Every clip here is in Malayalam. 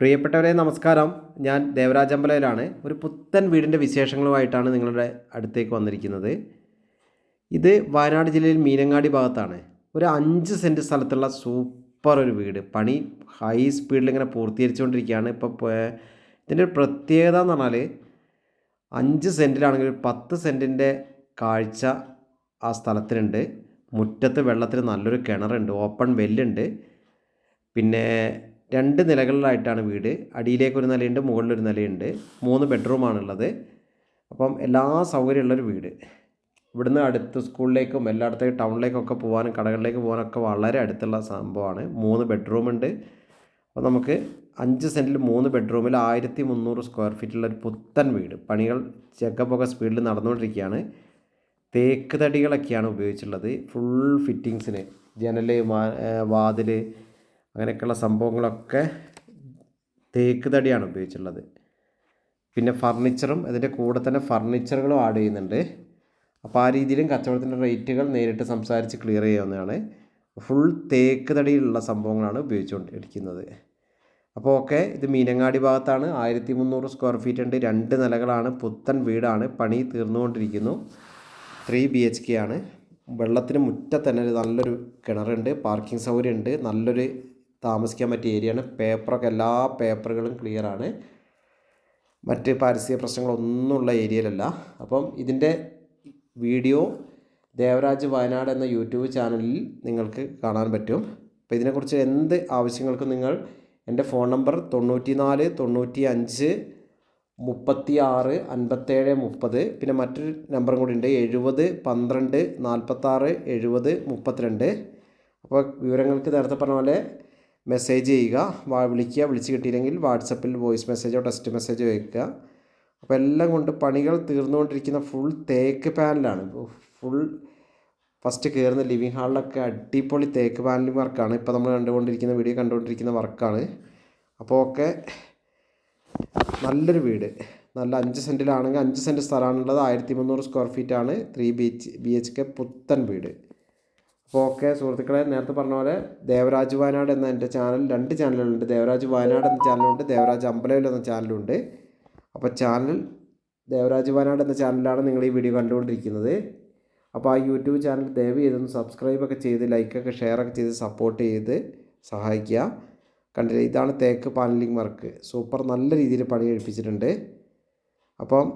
പ്രിയപ്പെട്ടവരെ നമസ്കാരം. ഞാൻ ദേവരാജ് അമ്പലയിലാണ് ഒരു പുത്തൻ വീടിന്റെ വിശേഷങ്ങളുമായിട്ടാണ് നിങ്ങളുടെ അടുത്തേക്ക് വന്നിരിക്കുന്നത്. ഇത് വയനാട് ജില്ലയിൽ മീനങ്ങാടി ഭാഗത്താണ്. ഒരു അഞ്ച് സെന്റ് സ്ഥലത്തുള്ള സൂപ്പർ ഒരു വീട്. പണി ഹൈ സ്പീഡിൽ ഇങ്ങനെ പൂർത്തീകരിച്ചുകൊണ്ടിരിക്കുകയാണ്. ഇപ്പോൾ ഇതിന്റെ ഒരു പ്രത്യേകത എന്ന് പറഞ്ഞാൽ അഞ്ച് സെന്റിലാണെങ്കിൽ പത്ത് സെന്റിന്റെ കാഴ്ച ആ സ്ഥലത്തിനുണ്ട്. മുറ്റത്ത് വെള്ളത്തിന് നല്ലൊരു കിണറുണ്ട്. ഓപ്പൺ വെല്ലുണ്ട്. പിന്നെ രണ്ട് നിലകളിലായിട്ടാണ് വീട്. അടിയിലേക്ക് ഒരു നിലയുണ്ട് മുകളിലൊരു നിലയുണ്ട്. മൂന്ന് ബെഡ്റൂമാണുള്ളത് അപ്പം എല്ലാ സൗകര്യമുള്ളൊരു വീട്. ഇവിടുന്ന് അടുത്ത സ്കൂളിലേക്കും എല്ലായിടത്തേക്കും ടൗണിലേക്കൊക്കെ പോകാനും കടകളിലേക്ക് പോകാനൊക്കെ വളരെ അടുത്തുള്ള സംഭവമാണ്. മൂന്ന് ബെഡ്റൂമുണ്ട് അപ്പോൾ നമുക്ക് അഞ്ച് സെന്റിൽ മൂന്ന് ബെഡ്റൂമിൽ ആയിരത്തി മുന്നൂറ് സ്ക്വയർ ഫീറ്റുള്ള ഒരു പുത്തൻ വീട്. പണികൾ ചെക്കപ്പൊക്കെ സ്പീഡിൽ നടന്നുകൊണ്ടിരിക്കുകയാണ്. തേക്ക് തടികളൊക്കെയാണ് ഉപയോഗിച്ചിട്ടുള്ളത് ഫുൾ ഫിറ്റിങ്സിന് ജനൽ വാതിൽ അങ്ങനെയൊക്കെയുള്ള സംഭവങ്ങളൊക്കെ തേക്ക് തടിയാണ് ഉപയോഗിച്ചിട്ടുള്ളത്. പിന്നെ ഫർണിച്ചറും അതിന്റെ കൂടെ തന്നെ ഫർണിച്ചറുകളും ആഡ് ചെയ്യുന്നുണ്ട്. അപ്പോൾ ആ രീതിയിലും കച്ചവടത്തിന്റെ റേറ്റുകൾ നേരിട്ട് സംസാരിച്ച് ക്ലിയർ ചെയ്യാവുന്നതാണ്. ഫുൾ തേക്ക് തടിയിലുള്ള സംഭവങ്ങളാണ് ഉപയോഗിച്ചുകൊണ്ടിരിക്കുന്നത്. അപ്പോൾ ഓക്കെ ഇത് മീനങ്ങാടി ഭാഗത്താണ്. ആയിരത്തി മുന്നൂറ് സ്ക്വയർ ഫീറ്റ് ഉണ്ട്. രണ്ട് നിലകളാണ്. പുത്തൻ വീടാണ്. പണി തീർന്നുകൊണ്ടിരിക്കുന്നു. ത്രീ ബി എച്ച് കെ ആണ്. വെള്ളത്തിന് മുറ്റത്തന്നെ നല്ലൊരു കിണറുണ്ട്. പാർക്കിംഗ് സൗകര്യമുണ്ട്. നല്ലൊരു താമസിക്കാൻ പറ്റിയ ഏരിയയാണ് പേപ്പറൊക്കെ എല്ലാ പേപ്പറുകളും ക്ലിയറാണ് മറ്റ് പാരിസ്ഥിതിക പ്രശ്നങ്ങളൊന്നുമുള്ള ഏരിയയിലല്ല അപ്പം ഇതിന്റെ വീഡിയോ ദേവരാജ് വയനാട് എന്ന യൂട്യൂബ് ചാനലിൽ നിങ്ങൾക്ക് കാണാൻ പറ്റും. അപ്പോൾ ഇതിനെക്കുറിച്ച് എന്ത് ആവശ്യങ്ങൾക്കും നിങ്ങൾ എന്റെ ഫോൺ നമ്പർ തൊണ്ണൂറ്റി നാല് തൊണ്ണൂറ്റി അഞ്ച് മുപ്പത്തി ആറ് അൻപത്തേഴ് മുപ്പത് പിന്നെ മറ്റൊരു നമ്പറും കൂടി ഉണ്ട് എഴുപത് പന്ത്രണ്ട് നാൽപ്പത്താറ് എഴുപത് മുപ്പത്തിരണ്ട്. അപ്പോൾ വിവരങ്ങൾക്ക് നേരത്തെ പറഞ്ഞ പോലെ മെസ്സേജ് ചെയ്യുക. വിളിക്കുക വിളിച്ച് കിട്ടിയില്ലെങ്കിൽ വാട്സപ്പിൽ വോയിസ് മെസ്സേജോ ടെക്സ്റ്റ് മെസ്സേജോ അയക്കുക. അപ്പോൾ എല്ലാം കൊണ്ട് പണികൾ തീർന്നുകൊണ്ടിരിക്കുന്ന ഫുൾ തേക്ക് പാനലാണ് ഫുൾ ഫസ്റ്റ് കയറുന്ന ലിവിങ് ഹാളിലൊക്കെ അടിപൊളി തേക്ക് പാനലിംഗ് വർക്കാണ് ഇപ്പോൾ നമ്മൾ കണ്ടുകൊണ്ടിരിക്കുന്ന വീഡിയോ കണ്ടുകൊണ്ടിരിക്കുന്ന വർക്കാണ് അപ്പോൾ ഒക്കെ നല്ലൊരു വീട്. നല്ല അഞ്ച് സെന്റിലാണെങ്കിൽ അഞ്ച് സെന്റ് സ്ഥലമാണുള്ളത്. ആയിരത്തി മുന്നൂറ് square ഫീറ്റാണ് three B H B H K പുത്തൻ വീട്. അപ്പോൾ ഓക്കെ സുഹൃത്തുക്കളെ നേരത്തെ പറഞ്ഞ പോലെ ദേവരാജ് വയനാട് എന്ന എന്റെ ചാനൽ രണ്ട് ചാനലുകളുണ്ട്. ദേവരാജ് വയനാട് എന്ന ചാനലുണ്ട് ദേവരാജ് അമ്പലവിൽ എന്ന ചാനലുണ്ട്. അപ്പോൾ ചാനൽ ദേവരാജ് വയനാട് എന്ന ചാനലിലാണ് നിങ്ങൾ ഈ വീഡിയോ കണ്ടുകൊണ്ടിരിക്കുന്നത്. അപ്പോൾ ആ യൂട്യൂബ് ചാനൽ ദയവ് ചെയ്തൊന്ന് സബ്സ്ക്രൈബൊക്കെ ചെയ്ത് ലൈക്കൊക്കെ ഷെയറൊക്കെ ചെയ്ത് സപ്പോർട്ട് ചെയ്ത് സഹായിക്കുക. കണ്ടില്ല ഇതാണ് തേക്ക് പാനലിംഗ് വർക്ക്. സൂപ്പർ നല്ല രീതിയിൽ പണി കഴിപ്പിച്ചിട്ടുണ്ട്. അപ്പം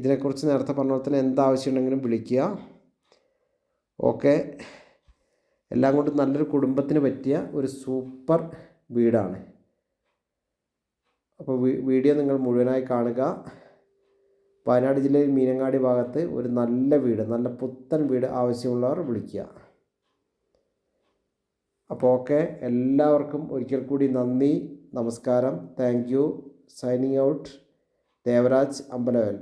ഇതിനെക്കുറിച്ച് നേരത്തെ പറഞ്ഞ പോലെ തന്നെ എന്താവശ്യമുണ്ടെങ്കിലും വിളിക്കുക. ഓക്കെ. എല്ലാം കൊണ്ടും നല്ലൊരു കുടുംബത്തിന് പറ്റിയ ഒരു സൂപ്പർ വീടാണ്. അപ്പോൾ വീഡിയോ നിങ്ങൾ മുഴുവനായി കാണുക. വയനാട് ജില്ലയിൽ മീനങ്ങാടി ഭാഗത്ത് ഒരു നല്ല വീട് നല്ല പുത്തൻ വീട് ആവശ്യമുള്ളവർ വിളിക്കുക. അപ്പോൾ ഓക്കെ എല്ലാവർക്കും ഒരിക്കൽ കൂടി നന്ദി നമസ്കാരം thank you signing out Devaraj Ambalaval